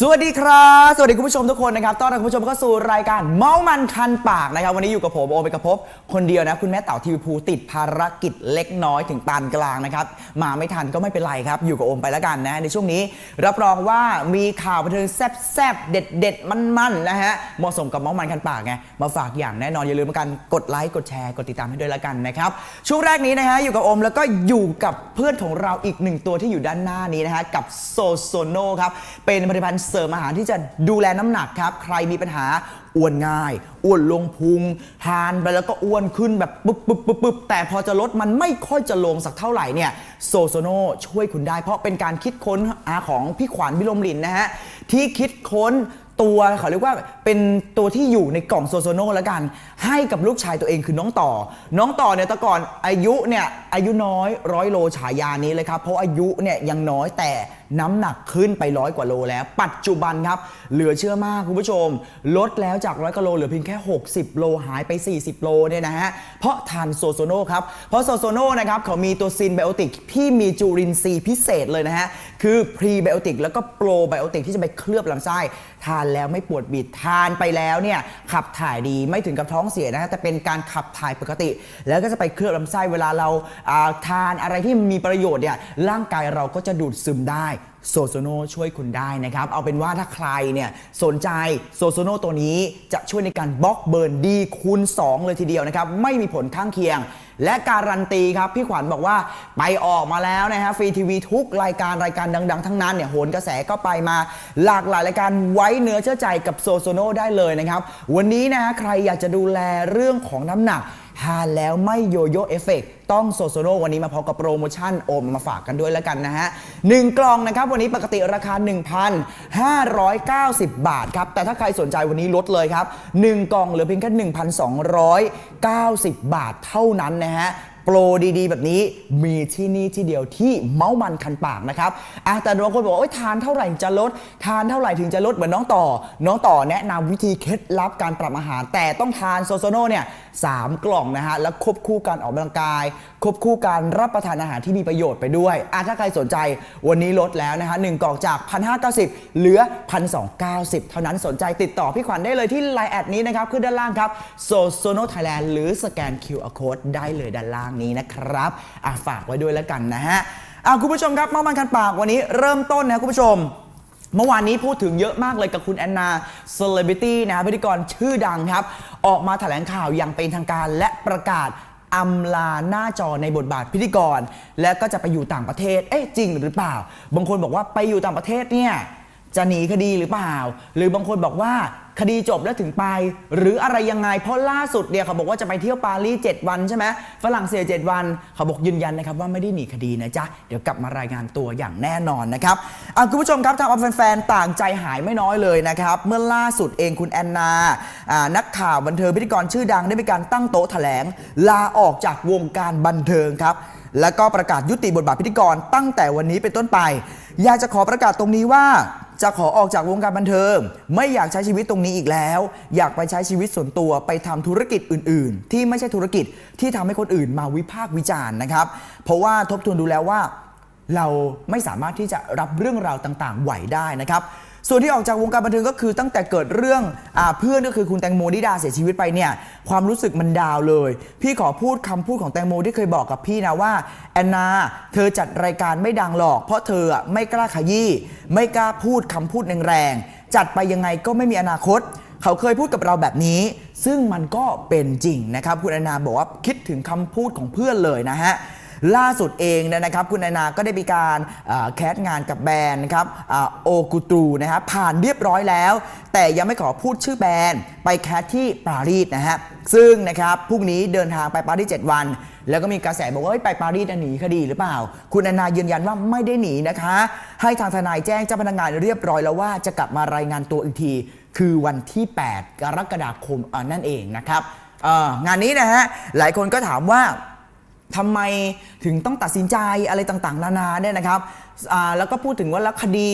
สวัสดีครับ สวัสดีคุณผู้ชมทุกคนนะครับต้อนรับคุณผู้ชมเข้าสู่รายการเมามันคันปากนะครับ วันนี้อยู่กับผมโอเปกภพบคนเดียวนะ คุณแม่เต่าทีวีภูติดภารกิจเล็กน้อยถึงปานกลางนะครับ มาไม่ทันก็ไม่เป็นไรครับ อยู่กับโอมไปแล้วกันนะ ในช่วงนี้ รับรองว่ามีข่าวบันเทิงแซ่บๆเด็ด ๆ มันๆนะฮะเหมาะสมกับเมามันคันปากไงมาฝากอย่างแน่นอนอย่าลืมกันกดไลค์กดแชร์กดติดตามให้ด้วยล้วกันนะครับช่วงแรกนี้นะฮะอยู่กับโอมแล้วก็อยู่กับเพื่อนของเราอีกหนึ่งตัวที่อยู่ด้านหน้านี้นะฮะกับโซโซโนครับเป็นผลิตภัณฑ์เสริมอาหารที่จะดูแลน้ำหนักครับ ใครมีปัญหาอ้วนง่าย อ้วนลงพุง ทานไปแล้วก็อ้วนขึ้นแบบปุ๊บปุ๊บปุ๊บปุ๊บแต่พอจะลดมันไม่ค่อยจะลงสักเท่าไหร่เนี่ยโซโซโนช่วยคุณได้ เพราะเป็นการคิดค้นอาของพี่ขวัญวิลมลินนะฮะที่คิดค้นตัวเขาเรียกว่าเป็นตัวที่อยู่ในกล่องโซโซโนแล้วกัน ให้กับลูกชายตัวเองคือน้องต่อ น้องต่อเนี่ยแต่ก่อนอายุเนี่ย อายุน้อยร้อยโลฉายานี้เลยครับ เพราะอายุเนี่ยยังน้อยแต่น้ำหนักขึ้นไปร้อยกว่าโลแล้ว ปัจจุบันครับ เหลือเชื่อมากคุณผู้ชม ลดแล้วจากร้อยกว่าโลเหลือเพียงแค่ 60 โลหายไป 40 โลเนี่ยนะฮะ เพราะทานโซโซโนครับ เพราะโซโซโนนะครับเขามีตัวซินไบโอติกที่มีจุลินทรีย์พิเศษเลยนะฮะ คือพรีไบโอติกแล้วก็โปรไบโอติกที่จะไปเคลือบลำไส้ ทานแล้วไม่ปวดบิดทานไปแล้วเนี่ยขับถ่ายดีไม่ถึงกับท้องเสียนะฮะแต่เป็นการขับถ่ายปกติ แล้วก็จะไปเคลือบลำไส้เวลาเราทานอะไรที่มีประโยชน์เนี่ยร่างกายเราก็จะดูดซึมได้โซโซโนช่วยคุณได้นะครับ เอาเป็นว่าถ้าใครเนี่ยสนใจโซโซโนตัวนี้จะช่วยในการบล็อกเบิร์นดีคูณ 2 เลยทีเดียวนะครับ ไม่มีผลข้างเคียง และการันตีครับ พี่ขวัญบอกว่าไปออกมาแล้วนะฮะฟรีทีวีทุกรายการรายการดัง ๆ ทั้งนั้นเนี่ยโหนกระแสก็ไปมา หลากหลายรายการไว้เนื้อเชื่อใจกับโซโซโนได้เลยนะครับ วันนี้นะฮะใครอยากจะดูแลเรื่องของน้ำหนัก ทานแล้วไม่โยโย่เอฟเฟกต้องโซโซโนวันนี้มาพร้อมกับโปรโมชั่นโอมมาฝากกันด้วยแล้วกันนะฮะหนึ่งกล่องนะครับ วันนี้ปกติราคา 1,590 บาทครับ แต่ถ้าใครสนใจวันนี้ลดเลยครับ 1 กล่องเหลือเพียงแค่ 1,290 บาทเท่านั้นนะฮะ โปรดีๆ แบบนี้มีที่นี่ที่เดียวที่เมาส์มันคันปากนะครับอะแต่บางคนบอกว่าทานเท่าไหร่ถึงจะลด ทานเท่าไหร่ถึงจะลดเหมือนน้องต่อ น้องต่อแนะนำวิธีเคล็ดลับการปรับอาหาร แต่ต้องทานโซโซโนเนี่ยสามกล่องนะฮะแล้วควบคู่การออกกำลังกาย ควบคู่การรับประทานอาหารที่มีประโยชน์ไปด้วยอะถ้าใครสนใจวันนี้ลดแล้วนะฮะหนึ่งกล่องจาก 1,590 เหลือ 1,290 เท่านั้นสนใจติดต่อพี่ขวัญได้เลยที่ไลน์แอดนี้นะครับขึ้นด้านล่างครับโซโซโนไทยแลนด์หรือสแกน QR Code ได้เลยด้านล่างนี้นะครับอะฝากไว้ด้วยแล้วกันนะฮะอะคุณผู้ชมครับเมามันคันปากวันนี้เริ่มต้นนะคุณผู้ชมเมื่อวานนี้พูดถึงเยอะมากเลยกับคุณแอนนาเซเลบริตี้นะพิธีกรชื่อดังครับ ออกมาแถลงข่าวอย่างเป็นทางการและประกาศอำลาหน้าจอในบทบาทพิธีกร และก็จะไปอยู่ต่างประเทศ เอ๊ะจริงหรือเปล่า บางคนบอกว่าไปอยู่ต่างประเทศเนี่ยจะหนีคดีหรือเปล่า หรือบางคนบอกว่า คดีจบแล้วถึงไป หรืออะไรยังไง เพราะล่าสุดเนี่ยเขาบอกว่าจะไปเที่ยวปารีส7วันใช่ไหมฝรั่งเศส7วัน เขาบอกยืนยันนะครับว่าไม่ได้หนีคดีนะจ๊ะ เดี๋ยวกลับมารายงานตัวอย่างแน่นอนนะครับคุณผู้ชมครับทางออฟแฟนๆต่างใจหายไม่น้อยเลยนะครับเมื่อล่าสุดเองคุณแอนนาานักข่าวบันเทิงพิธีกรชื่อดังได้มีการตั้งโต๊ะแถลง ลาออกจากวงการบันเทิงครับแล้วก็ประกาศยุติบทบาทพิธีกรตั้งแต่วันนี้เป็นต้นไป อยากจะขอประกาศตรงนี้ว่า จะขอออกจากวงการบันเทิง ไม่อยากใช้ชีวิตตรงนี้อีกแล้ว อยากไปใช้ชีวิตส่วนตัวไปทำธุรกิจอื่น ๆ ที่ไม่ใช่ธุรกิจที่ทำให้คนอื่นมาวิพากษ์วิจารณ์นะครับ เพราะว่าทบทวนดูแล้วว่า เราไม่สามารถที่จะรับเรื่องราวต่าง ๆ ไหวได้นะครับ ส่วนที่ออกจากวงการบันเทิงก็คือตั้งแต่เกิดเรื่องอาเพื่อนก็คือคุณแตงโมนิดาเสียชีวิตไปเนี่ยความรู้สึกมันดาวเลย พี่ขอพูดคำพูดของแตงโมที่เคยบอกกับพี่นะว่าแอนนาเธอจัดรายการไม่ดังหรอก เพราะเธออะไม่กล้าขยี้ไม่กล้าพูดคำพูดแรงๆจัดไปยังไงก็ไม่มีอนาคต เขาเคยพูดกับเราแบบนี้ ซึ่งมันก็เป็นจริงนะครับคุณแอนนาบอกว่าคิดถึงคำพูดของเพื่อนเลยนะฮะ ล่าสุดเองนะครับคุณแอนนาก็ได้มีการแคสงานกับแบรนด์ครับโอกุตูนะครับผ่านเรียบร้อยแล้ว แต่ยังไม่ขอพูดชื่อแบรนด์ ไปแคสที่ปารีสนะฮะซึ่งนะครับพรุ่งนี้เดินทางไปปารีส7วัน แล้วก็มีกระแสบอกว่าไปปารีสหนีคดีหรือเปล่า คุณแอนนายืนยันว่าไม่ได้หนีนะคะ ให้ทางทนายแจ้งเจ้าพนักงานเรียบร้อยแล้วว่าจะกลับมารายงานตัวอีกที คือวันที่ 8 กรกฎาคมนั่นเองนะครับงานนี้นะฮะหลายคนก็ถามว่า ทำไมถึงต้องตัดสินใจอะไรต่างๆ นานาเนี่ยนะครับแล้วก็พูดถึงว่าแล้วคดี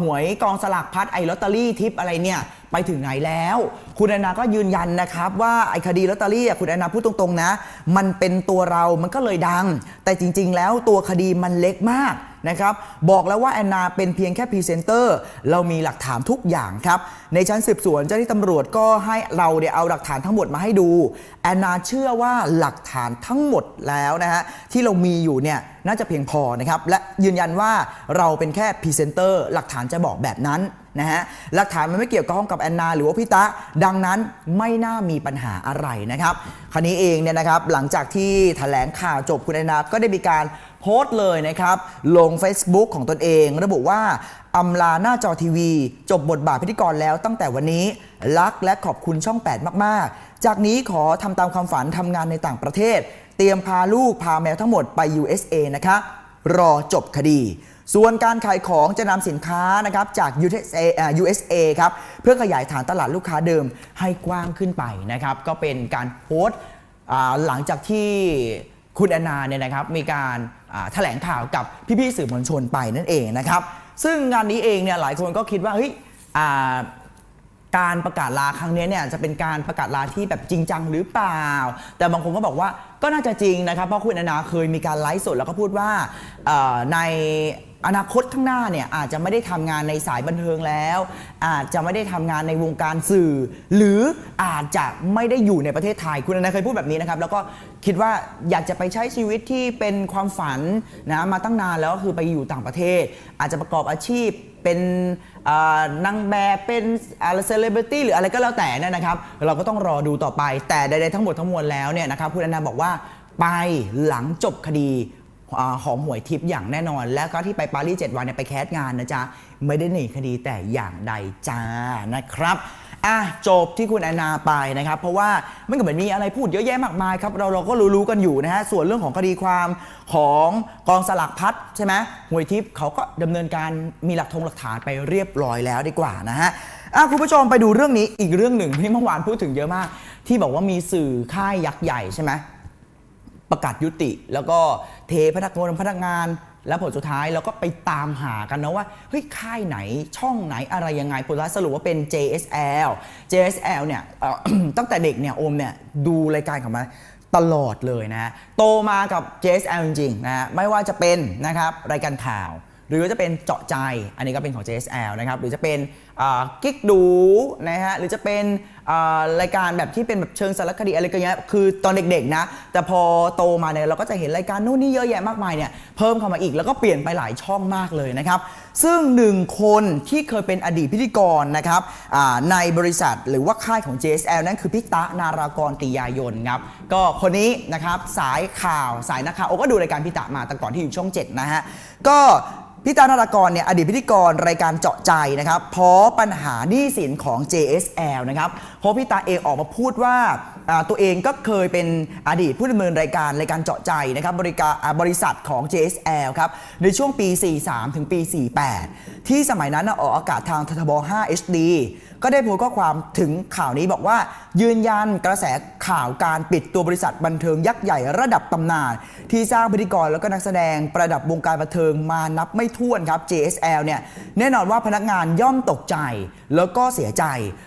หวยกองสลากพัดไอ้ลอตเตอรี่ทิปอะไรเนี่ยไปถึงไหนแล้ว คุณแอนนาก็ยืนยันนะครับ ว่าไอ้คดีลอตเตอรี่คุณแอนนาพูดตรงๆนะ มันเป็นตัวเรามันก็เลยดัง แต่จริง ๆ แล้วตัวคดีมันเล็กมาก นะครับบอกแล้วว่าแอนนาเป็นเพียงแค่พรีเซนเตอร์เรามีหลักฐานทุกอย่างครับในชั้นสืบสวนเจ้าหน้าที่ตำรวจก็ให้เราเนี่ยเอาหลักฐานทั้งหมดมาให้ดูแอนนาเชื่อว่าหลักฐานทั้งหมดแล้วนะฮะที่เรามีอยู่เนี่ยน่าจะเพียงพอนะครับและยืนยันว่าเราเป็นแค่พรีเซนเตอร์หลักฐานจะบอกแบบนั้นนะฮะหลักฐานมันไม่เกี่ยวกับห้องกับแอนนาหรือว่าพี่ตะดังนั้นไม่น่ามีปัญหาอะไรนะครับคราวนี้เองเนี่ยนะครับหลังจากที่แถลงข่าวจบคุณแอนนาก็ได้มีการ โพสต์เลยนะครับ ลง Facebook ของตนเอง ระบุว่าอำลาหน้าจอทีวี จบบทบาทพิธีกรแล้วตั้งแต่วันนี้ รักและขอบคุณช่อง 8 มาก ๆ จากนี้ขอทำตามความฝันทำงานในต่างประเทศ เตรียมพาลูกพาแมวทั้งหมดไป USA นะคะ รอจบคดีส่วนการขายของจะนำสินค้านะครับจาก USA อ่า USA ครับเพื่อขยายฐานตลาดลูกค้าเดิมให้กว้างขึ้นไปนะครับ ก็เป็นการโพสต์หลังจากที่ คุณแอนนาเนี่ยนะครับมีการแถลงข่าวกับพี่ๆสื่อมวลชนไปนั่นเองนะครับซึ่งงานนี้เองเนี่ยหลายคนก็คิดว่าเฮ้ยการประกาศลาครั้งนี้เนี่ยจะเป็นการประกาศลาที่แบบจริงจังหรือเปล่า แต่บางคนก็บอกว่าก็น่าจะจริงนะครับเพราะคุณแอนนาเคยมีการไลฟ์สดแล้วก็พูดว่าใน อนาคตข้างหน้าเนี่ยอาจจะไม่ได้ทำงานในสายบันเทิงแล้ว อาจจะไม่ได้ทำงานในวงการสื่อ หรืออาจจะไม่ได้อยู่ในประเทศไทยคุณอนาเคยพูดแบบนี้นะครับ แล้วก็คิดว่าอยากจะไปใช้ชีวิตที่เป็นความฝันนะมาตั้งนานแล้วก็คือไปอยู่ต่างประเทศ อาจจะประกอบอาชีพเป็นอ่านางแบบเป็นอะไรเซเลบริตี้หรืออะไรก็แล้วแต่เนยนะครับ เราก็ต้องรอดูต่อไปแต่ใดๆทั้งหมดทั้งมวลแล้วเนี่ยนะครับคุณอนาบอกว่าไปหลังจบคดี อาของหวยทิพย์อย่างแน่นอน แล้วก็ที่ไปปารีส7วันเนี่ยไปแคสงานนะจ๊ะ ไม่ได้หนีคดีแต่อย่างใดจ้านะครับอะจบที่คุณแอนนาไปนะครับ เพราะว่าไม่ก็เหมือนมีอะไรพูดเยอะแยะมากมายครับ เราเราก็รู้ๆกันอยู่นะฮะส่วนเรื่องของคดีความของกองสลักพัดใช่ไหมหวยทิพย์เขาก็ดำเนินการมีหลักทงหลักฐานไปเรียบร้อยแล้วดีกว่านะฮะอะคุณผู้ชมไปดูเรื่องนี้อีกเรื่องหนึ่งที่เมื่อวานพูดถึงเยอะมาก ที่บอกว่ามีสื่อค่ายยักษ์ใหญ่ใช่ไหม ประกาศยุติ แล้วก็เทพนักงานพนักงาน แล้วผลสุดท้ายเราก็ไปตามหากันนะว่าเฮ้ยค่ายไหนช่องไหนอะไรยังไงผลสุดท้ายสรุปว่าเป็น JSL JSL เนี่ยตั้งแต่เด็กเนี่ยโอมเนี่ยดูรายการของมันตลอดเลยนะโตมากับ JSL จริงๆนะฮะไม่ว่าจะเป็นนะครับรายการข่าว หรือจะเป็นเจาะใจ อันนี้ก็เป็นของ JSL นะครับ หรือจะเป็นกิ๊กดูนะฮะ หรือจะเป็นรายการแบบที่เป็นแบบเชิงสารคดีอะไรก็เงี้ย คือตอนเด็กๆนะ แต่พอโตมาเนี่ยเราก็จะเห็นรายการนู่นนี่เยอะแยะมากมายเนี่ย เพิ่มเข้ามาอีกแล้วก็เปลี่ยนไปหลายช่องมากเลยนะครับ ซึ่งหนึ่งคนที่เคยเป็นอดีตพิธีกรนะครับในบริษัทหรือว่าค่ายของ JSL นั่นคือพี่ตะนารากรติยายนครับ ก็คนนี้นะครับสายข่าวสายนักข่าวโอ้ก็ดูรายการพี่ตะมาแต่ก่อนที่อยู่ช่อง 7 นะฮะ ก็ พี่ตานารากรเนี่ยอดีตพิธีกรรายการเจาะใจนะครับเพราะปัญหาหนี้สินของ JSL นะครับเพราะพี่ตาเองออกมาพูดว่าตัวเองก็เคยเป็นอดีตผู้ดำเนินรายการรายการเจาะใจนะครับบริการบริษัทของ JSL ครับในช่วงปี 43 ถึงปี 48 ที่สมัยนั้นออกอากาศทางททบ 5 HD ก็ได้โพสต์ข้อความถึงข่าวนี้บอกว่า ยืนยันกระแสข่าวการปิดตัวบริษัทบันเทิงยักษ์ใหญ่ระดับตำนาน ที่สร้างพิธีกรแล้วก็นักแสดงประดับวงการบันเทิงมานับไม่ถ้วนครับ JSL เนี่ยแน่นอนว่าพนักงานย่อมตกใจแล้วก็เสียใจ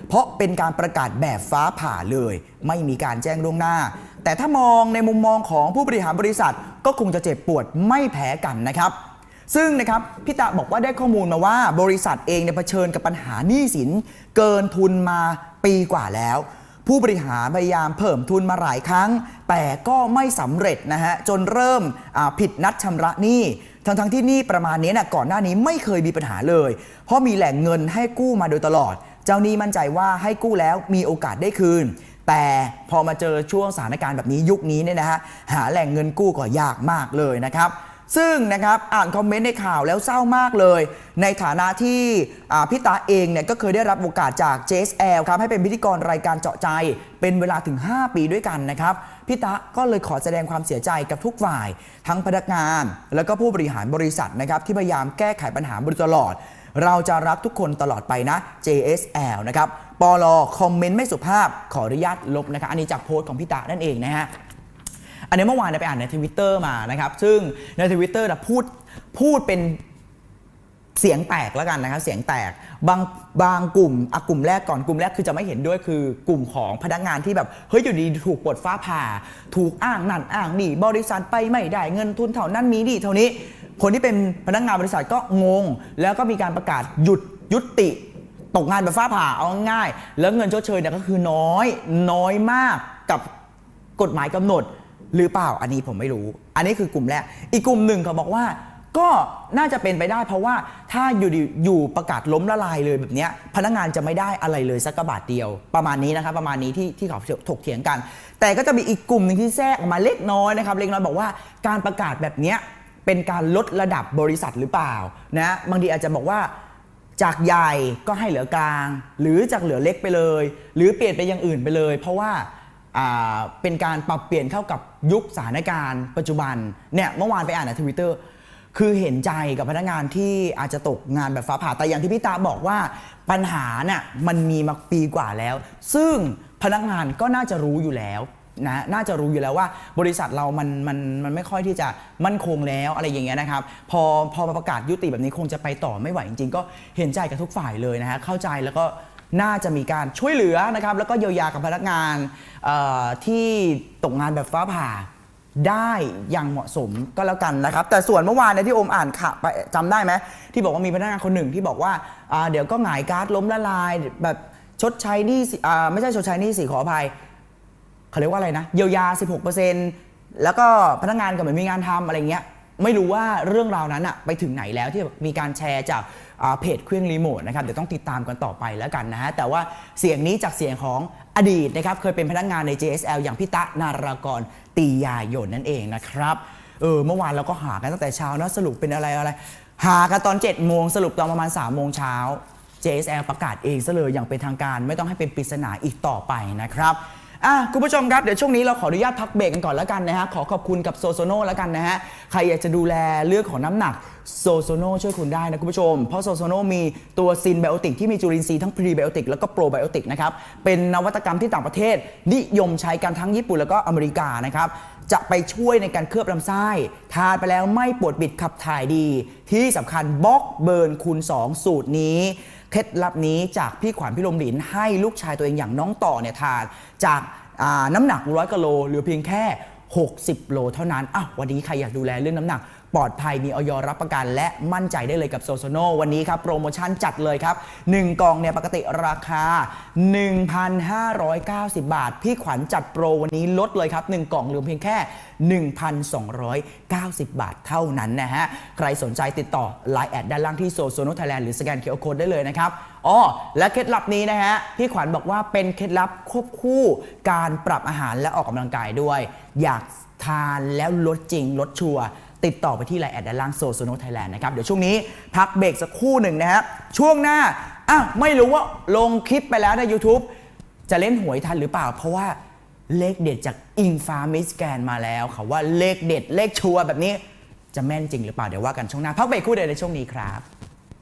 เพราะเป็นการประกาศแบบฟ้าผ่าเลยไม่มีการแจ้งล่วงหน้า แต่ถ้ามองในมุมมองของผู้บริหารบริษัทก็คงจะเจ็บปวดไม่แพ้กันนะครับ ซึ่งนะครับพี่ตะบอกว่าได้ข้อมูลมาว่า บริษัทเองเนี่ยเผชิญกับปัญหาหนี้สิน เกินทุนมาปีกว่าแล้วผู้บริหารพยายามเพิ่มทุนมาหลายครั้ง แต่ก็ไม่สำเร็จนะฮะ จนเริ่มผิดนัดชำระหนี้ ทั้งทั้งๆที่หนี้ประมาณนี้นะก่อนหน้านี้ไม่เคยมีปัญหาเลย เพราะมีแหล่งเงินให้กู้มาโดยตลอด เจ้าหนี้มั่นใจว่าให้กู้แล้วมีโอกาสได้คืน แต่พอมาเจอช่วงสถานการณ์แบบนี้ยุคนี้เนี่ยนะฮะหาแหล่งเงินกู้ก็ยากมากเลยนะครับ ซึ่งนะครับอ่านคอมเมนต์ในข่าวแล้วเศร้ามากเลย ในฐานะที่พี่ตาเองเนี่ยก็เคยได้รับโอกาสจาก JSL ครับให้เป็นพิธีกรรายการเจาะใจ เป็นเวลาถึง 5 ปีด้วยกันนะครับพี่ตาก็เลยขอแสดงความเสียใจกับทุกฝ่าย ทั้งพนักงาน แล้วก็ผู้บริหารบริษัทนะครับที่พยายามแก้ไขปัญหามาโดยตลอด เราจะรักทุกคนตลอดไปนะ JSL นะครับ ปลคอมเมนต์ไม่สุภาพขออนุญาตลบนะครับอันนี้จากโพสต์ของพี่ตานั่นเองนะฮะอันนี้เมื่อวานเนี่ยไปอ่านในทวิตเตอร์มานะครับ ซึ่งในทวิตเตอร์นะพูดพูดเป็นเสียงแตกแล้วกันนะครับ เสียงแตกบางบางกลุ่มอะกลุ่มแรกก่อนกลุ่มแรกคือจะไม่เห็นด้วยคือกลุ่มของพนักงานที่แบบเฮ้ยอยู่ดีถูกปลดฟ้าผ่า ถูกอ้างนั่นอ้างนี่บริษัทไปไม่ได้เงินทุนเท่านั้นมีดีเท่านี้ คนที่เป็นพนักงานบริษัทก็งง แล้วก็มีการประกาศหยุดยุติ ตกงานแบบฟ้าผ่าเอาง่าย แล้วเงินชดเชยเนี่ยก็คือน้อยน้อยมากกับกฎหมายกำหนดหรือเปล่าอันนี้ผมไม่รู้ อันนี้คือกลุ่มแรก อีกกลุ่มหนึ่งเขาบอกว่า ก็น่าจะเป็นไปได้ เพราะว่าถ้าอยู่อยู่ประกาศล้มละลายเลยแบบนี้พนักงานจะไม่ได้อะไรเลยสักกระบาทเดียว ประมาณนี้นะครับประมาณนี้ที่ที่เขาถกเถียงกัน แต่ก็จะมีอีกกลุ่มหนึ่งที่แทรกออกมาเล็กน้อยนะครับเล็กน้อยบอกว่าการประกาศแบบนี้เป็นการลดระดับบริษัทหรือเปล่านะบางทีอาจจะบอกว่า จากใหญ่ก็ให้เหลือกลาง หรือจากเหลือเล็กไปเลย หรือเปลี่ยนไปอย่างอื่นไปเลย เพราะว่าเป็นการปรับเปลี่ยนเข้ากับยุคสถานการณ์ปัจจุบันเนี่ยเมื่อวานไปอ่านในทวิตเตอร์คือเห็นใจกับพนักงานที่อาจจะตกงานแบบฟ้าผ่าแต่อย่างที่พี่ตาบอกว่าปัญหาน่ะมันมีมาปีกว่าแล้ว ซึ่งพนักงานก็น่าจะรู้อยู่แล้ว นะน่าจะรู้อยู่แล้วว่าบริษัทเรามันมันมันไม่ค่อยที่จะมั่นคงแล้วอะไรอย่างเงี้ยนะครับ พอพอประกาศยุติแบบนี้คงจะไปต่อไม่ไหวจริงๆ ก็เห็นใจกับทุกฝ่ายเลยนะฮะเข้าใจแล้วก็น่าจะมีการช่วยเหลือนะครับแล้วก็เยียวยากับพนักงานที่ตกงานแบบฟ้าผ่าได้อย่างเหมาะสมก็แล้วกันนะครับ แต่ส่วนเมื่อวานเนี่ยที่อมอ่านข่าวไปจำได้ไหมที่บอกว่ามีพนักงานคนหนึ่งที่บอกว่าเดี๋ยวก็หงายการ์ดล้มละลายแบบชดใช้นี่ไม่ใช่ชดใช้นี้สิขออภัย เขาเรียกว่าอะไรนะ เยียวยา 16%แล้วก็พนักงานก็เหมือนมีงานทำอะไรเงี้ยไม่รู้ว่าเรื่องราวนั้นอะไปถึงไหนแล้วที่มีการแชร์จากเพจเครื่องรีโมทนะครับเดี๋ยวต้องติดตามกันต่อไปแล้วกันนะฮะแต่ว่าเสียงนี้จากเสียงของอดีตนะครับเคยเป็นพนักงานใน JSL อย่างพิตะนารากรตียายนนั่นเองนะครับเออเมื่อวานเราก็หากันตั้งแต่เช้านะสรุปเป็นอะไรอะไร หากันตอน7โมงสรุปตอนประมาณ3โมงเช้า JSL ประกาศเองซะเลยอย่างเป็นทางการ ไม่ต้องให้เป็นปริศนาอีกต่อไปนะครับ อะคุณผู้ชมครับ เดี๋ยวช่วงนี้เราขออนุญาตพักเบรกกันก่อนแล้วกันนะฮะ ขอขอบคุณกับโซโซโนแล้วกันนะฮะ ใครอยากจะดูแลเรื่องของน้ำหนักโซโซโนช่วยคุณได้นะคุณผู้ชม เพราะโซโซโนมีตัวซินไบโอติกที่มีจุลินทรีย์ทั้งพรีไบโอติกแล้วก็โปรไบโอติกนะครับ เป็นนวัตกรรมที่ต่างประเทศ นิยมใช้กันทั้งญี่ปุ่นแล้วก็อเมริกานะครับ จะไปช่วยในการเคลือบลำไส้ทานไปแล้วไม่ปวดบิดขับถ่ายดี ที่สำคัญบล็อกเบิร์นคูณ2สูตรนี้ เคล็ดลับนี้จากพี่ขวัญพี่ลมหลินให้ลูกชายตัวเองอย่างน้องต่อเนี่ยทานจากน้ำหนักร้อยกิโลหรือเพียงแค่ 60 โลเท่านั้นอ้าววันนี้ใครอยากดูแลเรื่องน้ำหนัก ปลอดภัยมีออยรับประกัน และมั่นใจได้เลยกับโซโซโนวันนี้ครับโปรโมชั่นจัดเลยครับ 1 กล่องเนี่ยปกติราคา 1,590 บาท พี่ขวัญจัดโปรวันนี้ลดเลยครับ 1 กล่องเหลือเพียงแค่ 1,290 บาทเท่านั้นนะฮะ ใครสนใจติดต่อ Line แอดด้านล่างที่โซโซโนไทยแลนด์หรือสแกนเคอร์โคดได้เลยนะครับอ๋อและเคล็ดลับนี้นะฮะพี่ขวัญบอกว่าเป็นเคล็ดลับควบคู่การปรับอาหารและออกกำลังกายด้วย อยากทานแล้วลดจริงลดชัวร์ ติดต่อไปที่ไลน์แอดด้านล่างโซโซโนไทยแลนด์นะครับ เดี๋ยวช่วงนี้พักเบรกสักครู่หนึ่งนะฮะช่วงหน้าอะไม่รู้ว่าลงคลิปไปแล้วใน YouTube จะเล่นหวยทันหรือเปล่า เพราะว่าเลขเด็ดจากอิงฟ้ามิสแกนมาแล้วเขาว่าเลขเด็ดเลขชัวร์แบบนี้จะแม่นจริงหรือเปล่าเดี๋ยวว่ากันช่วงหน้าพักเบรกคู่เดียวในช่วงนี้ครับ